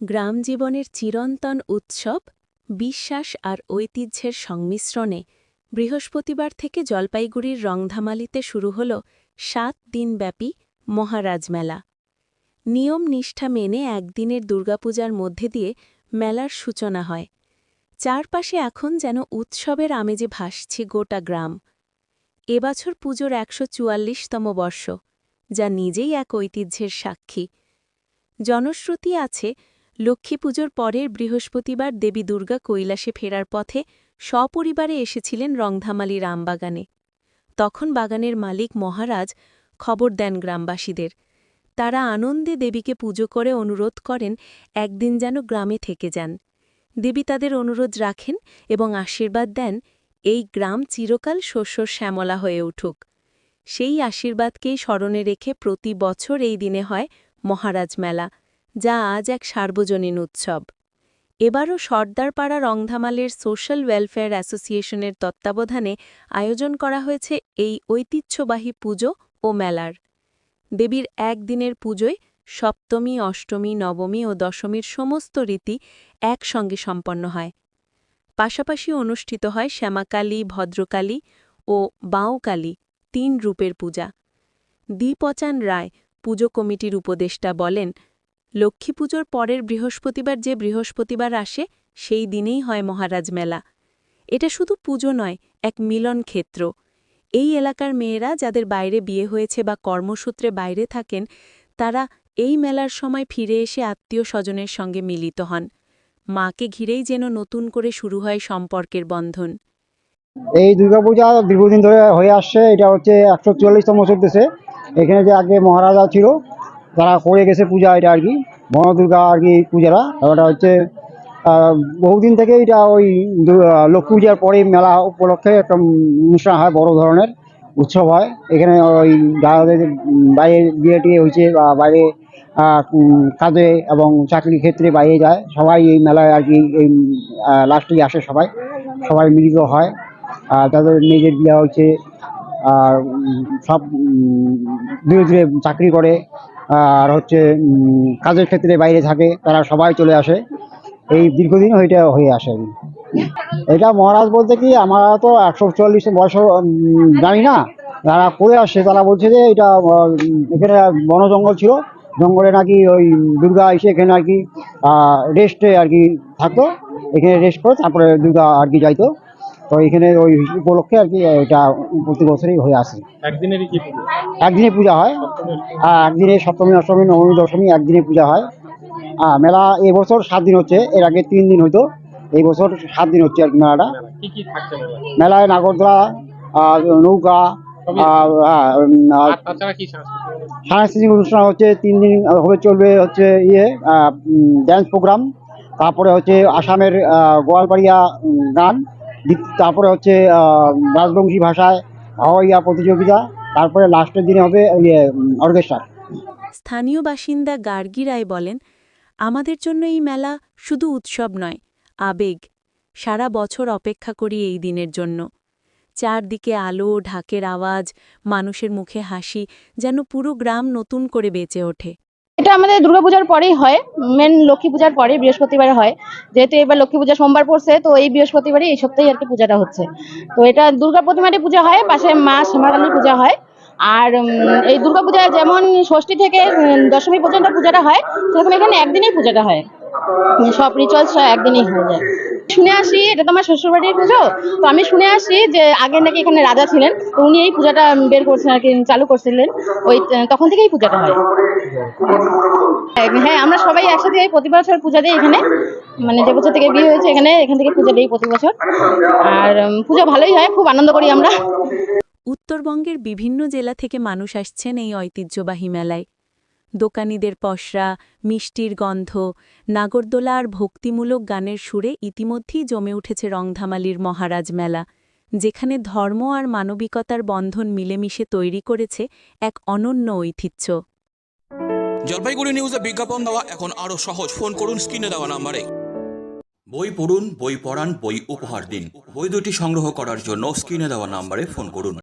গ্রাম জীবনের চিরন্তন উৎসব, বিশ্বাস আর ঐতিহ্যের সংমিশ্রণে বৃহস্পতিবার থেকে জলপাইগুড়ির রংধামালিতে শুরু হল সাত দিনব্যাপী মহারাজ মেলা। নিয়ম নিষ্ঠা মেনে একদিনের দুর্গাপূজার মধ্যে দিয়ে মেলার সূচনা হয়। চারপাশে এখন যেন উৎসবের আমেজে ভাসছে গোটা গ্রাম। এবছর পুজোর একশো চুয়াল্লিশতম বর্ষ, যা নিজেই এক ঐতিহ্যের সাক্ষী। জনশ্রুতি আছে লক্ষ্মী পুজোর পরের বৃহস্পতিবার দেবী দুর্গা কৈলাসে ফেরার পথে সপরিবারে এসেছিলেন রংধামালি রামবাগানে। তখন বাগানের মালিক মহারাজ খবর দেন গ্রামবাসীদের। তারা আনন্দে দেবীকে পুজো করে অনুরোধ করেন একদিন যেন গ্রামে থেকে যান। দেবী তাদের অনুরোধ রাখেন এবং আশীর্বাদ দেন, এই গ্রাম চিরকাল শস্য শ্যামলা হয়ে উঠুক। সেই আশীর্বাদকেই স্মরণে রেখে প্রতি বছর এই দিনে হয় মহারাজ মেলা। যা আজ এক সার্বজনীন উৎসব। এবারও সর্দারপাড়া রংধামালের সোশ্যাল ওয়েলফেয়ার অ্যাসোসিয়েশনের তত্ত্বাবধানে আয়োজন করা হয়েছে এই ঐতিহ্যবাহী পুজো ও মেলার। দেবীর একদিনের পুজোয় সপ্তমী, অষ্টমী, নবমী ও দশমীর সমস্ত রীতি একসঙ্গে সম্পন্ন হয়। পাশাপাশি অনুষ্ঠিত হয় শ্যামাকালী, ভদ্রকালী ও বাঁওকালী তিন রূপের পূজা। দ্বিপচান রায় পুজো কমিটির উপদেষ্টা বলেন লক্ষ্মী পুজোর পরের বৃহস্পতিবার যে বৃহস্পতিবার আসে, সেই দিনেই হয় মহারাজ মেলা। এটা শুধু পুজো নয়, এক মিলন ক্ষেত্র। এই এলাকার মেয়েরা যাদের বাইরে বিয়ে হয়েছে বা কর্মসূত্রে বাইরে থাকেন, তারা এই মেলার সময় ফিরে এসে আত্মীয় স্বজনের সঙ্গে মিলিত হন। মাকে ঘিরেই যেন নতুন করে শুরু হয় সম্পর্কের বন্ধন। এই দুর্গাপূজা দীর্ঘদিন ধরে হয়ে আসছে, এটা হচ্ছে একশো চুয়াল্লিশতম চলতেছে এখানে যে আগে মহারাজা ছিল তারা করে গেছে পূজা এটা আর কি, বনদুর্গা আর কি পূজারা ওটা হচ্ছে বহুদিন থেকে এটা ওই লক্ষ্মী পূজার পরে মেলা উপলক্ষে একটা অনুষ্ঠান হয়, বড় ধরনের উৎসব হয়। এখানে ওই বাইরে বিয়ে টিয়ে হয়েছে বা বাইরে কাজে এবং চাকরির ক্ষেত্রে বাইরে যায়। সবাই এই মেলায় আর কি এই লাস্টে আসে সবাই। সবাই মিলিত হয়। তাদের মেয়েদের বিয়ে হচ্ছে আর সব দূরে দূরে চাকরি করে। আর হচ্ছে কাজের ক্ষেত্রে বাইরে থাকে, তারা সবাই চলে আসে। এই দীর্ঘদিন ওইটা হয়ে আসে। এটা মহারাজ বলতে কি, আমরা তো একশো চুয়াল্লিশ বয়স জানি না। যারা করে আসছে, তারা বলছে যে এটা এখানে বন জঙ্গল ছিল। জঙ্গলে নাকি ওই দুর্গা এসে এখানে আর কি রেস্টে আর কি থাকতো। এখানে রেস্ট করে তারপরে দুর্গা আর কি যাইতো। তো এখানে ওই উপলক্ষে আর কি এটা প্রতি বছরই হয়ে আসে। একদিনেরই কি একদিনে পূজা হয়। আর একদিনে সপ্তমী অষ্টমী নবমী দশমী একদিনে পূজা হয়। আর মেলা এবছর সাত দিন হচ্ছে এর আগে তিন দিন হতো এই বছর সাত দিন হচ্ছে আর কি মেলাটা। মেলায়? নাগরদোলা নৌকা হ্যাঁ, সাংস্কৃতিক অনুষ্ঠান? হচ্ছে তিন দিন হবে চলবে হচ্ছে ইয়ে ড্যান্স প্রোগ্রাম তারপরে হচ্ছে আসামের আহ, গোয়ালপাড়িয়া গান। তারপরে হচ্ছে রাজবংশী ভাষায় হাওয়াইয়া প্রতিযোগিতা, তারপরে লাস্টের দিনে হবে ইয়ে অর্কেস্ট্রা। স্থানীয় বাসিন্দা গার্গী রায় বলেন, আমাদের জন্য এই মেলা শুধু উৎসব নয়, আবেগ। সারা বছর অপেক্ষা করি এই দিনের জন্য। চারদিকে আলো, ঢাকের আওয়াজ, মানুষের মুখে হাসি, যেন পুরো গ্রাম নতুন করে বেঁচে ওঠে। এটা আমাদের দুর্গাপূজার পরেই হয় মেন লক্ষ্মী পূজার পরে বৃহস্পতিবার হয়। যেহেতু এবার লক্ষ্মী পূজা সোমবার পড়ছে, তো এই বৃহস্পতিবারই এই সপ্তাহে আর কি পূজাটা হচ্ছে। তো এটা দুর্গা প্রতিমারই পূজা হয়, পাশে মা শ্যামাকালীর পূজা হয়। আর এই দুর্গা পূজায় যেমন ষষ্ঠী থেকে দশমী পর্যন্ত পূজাটা হয় সেরকম এখানে একদিনেই পূজাটা হয়। সব রিচুয়ালস একদিনেই হয়ে যায়। শুনে আসি, এটা তো আমার শ্বশুরবাড়ির পুজো, তো আমি শুনে আসি যে আগে নাকি এখানে রাজা ছিলেন, তো উনি এই পূজাটা বের করছেন আর কি, চালু করছিলেন। ওই, তখন থেকেই পূজাটা হয়। হ্যাঁ আমরা সবাই একসাথে এই প্রতি বছর পূজা দিই এখানে। মানে যে বছর থেকে বিয়ে হয়েছে এখানে, এখান থেকে পূজা দিই প্রতি বছর। আর পূজা ভালোই হয়, খুব আনন্দ করি আমরা। উত্তরবঙ্গের বিভিন্ন জেলা থেকে মানুষ আসছেন এই ঐতিহ্যবাহী মেলায়। দোকানিদের পসরা মিষ্টির গন্ধ নাগরদোলা আর ভক্তিমূলক গানের সুরে ইতিমধ্যেই জমে উঠেছে রংধামালির মহারাজ মেলা যেখানে ধর্ম আর মানবিকতার বন্ধন মিলেমিশে তৈরি করেছে এক অনন্য ঐতিহ্য। জলপাইগুড়ি নিউজে বিজ্ঞাপন দেওয়া এখন আরও সহজ। ফোন করুন স্ক্রিনে দেওয়া নাম্বারে। বই পড়ুন বই পড়ান বই উপহার দিন। বই দুটি সংগ্রহ করার জন্য স্ক্রিনে দেওয়া নাম্বারে ফোন করুন।